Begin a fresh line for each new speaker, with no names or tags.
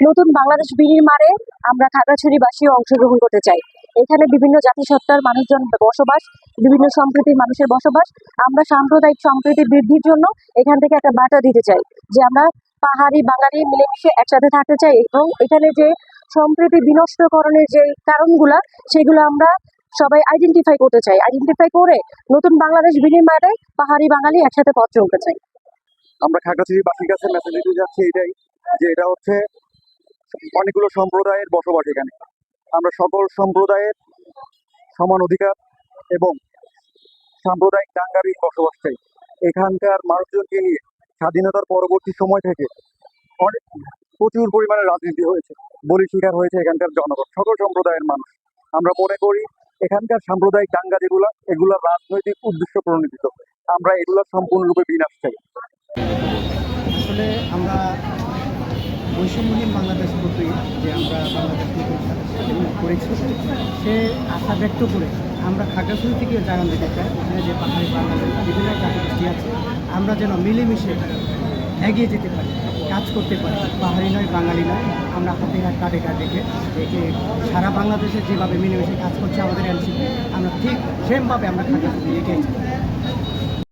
নতুন বাংলাদেশ বিনির্মাণে আমরা খাগড়াছড়িবাসীও অংশগ্রহণ করতে চাই। এখানে বিভিন্ন জাতিসত্তার মানুষজন বসবাস, বিভিন্ন সম্প্রীতির মানুষের বসবাস। আমরা সাম্প্রদায়িক সম্প্রীতি বৃদ্ধির জন্য এখান থেকে একটা বার্তা দিতে চাই যে আমরা পাহাড়ি বাঙালি মিলেমিশে একসাথে থাকতে চাই এবং এখানে যে সম্প্রীতি বিনষ্টকরণের যে কারণগুলা, সেগুলো আমরা সবাই আইডেন্টিফাই করতে চাই। আইডেন্টিফাই করে নতুন বাংলাদেশ বিনির্মাণে পাহাড়ি বাঙালি একসাথে পথ চলতে চাই।
আমরা খাগড়াছড়িবাসীর কাছে মেসেজ দিতে যাচ্ছি এটাই, যে এটা হচ্ছে অনেকগুলো সম্প্রদায়ের বসবাস এখানে। আমরা সকল সম্প্রদায়ের সমান অধিকার এবং সাম্প্রদায়িক দাঙ্গারই বসবাস চাই। এখানকার মানুষজনকে নিয়ে স্বাধীনতার পরবর্তী সময় থেকে অনেক প্রচুর পরিমাণে রাজনীতি হয়েছে বলি শিকার হয়েছে এখানকার জনগণ, সকল সম্প্রদায়ের মানুষ। আমরা মনে করি এখানকার সাম্প্রদায়িক দাঙ্গা যেগুলা এগুলা রাজনৈতিক উদ্দেশ্য প্রণোদিত। আমরা এগুলা সম্পূর্ণরূপে বিনাশ চাই।
বৈষম্যহীন বাংলাদেশ করতে যে আমরা বাংলাদেশ করেছি, সে আশা ব্যক্ত করে আমরা খাগড়াছড়ি থেকে জানান দিতে চাই। এখানে যে পাহাড়ি বাংলাদেশ, বিভিন্ন জাতিগোষ্ঠী আছে। আমরা যেন মিলেমিশে এগিয়ে যেতে পারি, কাজ করতে পারি। পাহাড়ি নয়, বাঙালি নয়। আমরা হাতে হাত, কাঁধে রেখে একে সারা বাংলাদেশে যেভাবে মিলেমিশে কাজ করছে আমাদের এনসিপি, আমরা ঠিক সেমভাবে আমরা খাগড়াছড়ি এগিয়ে যাই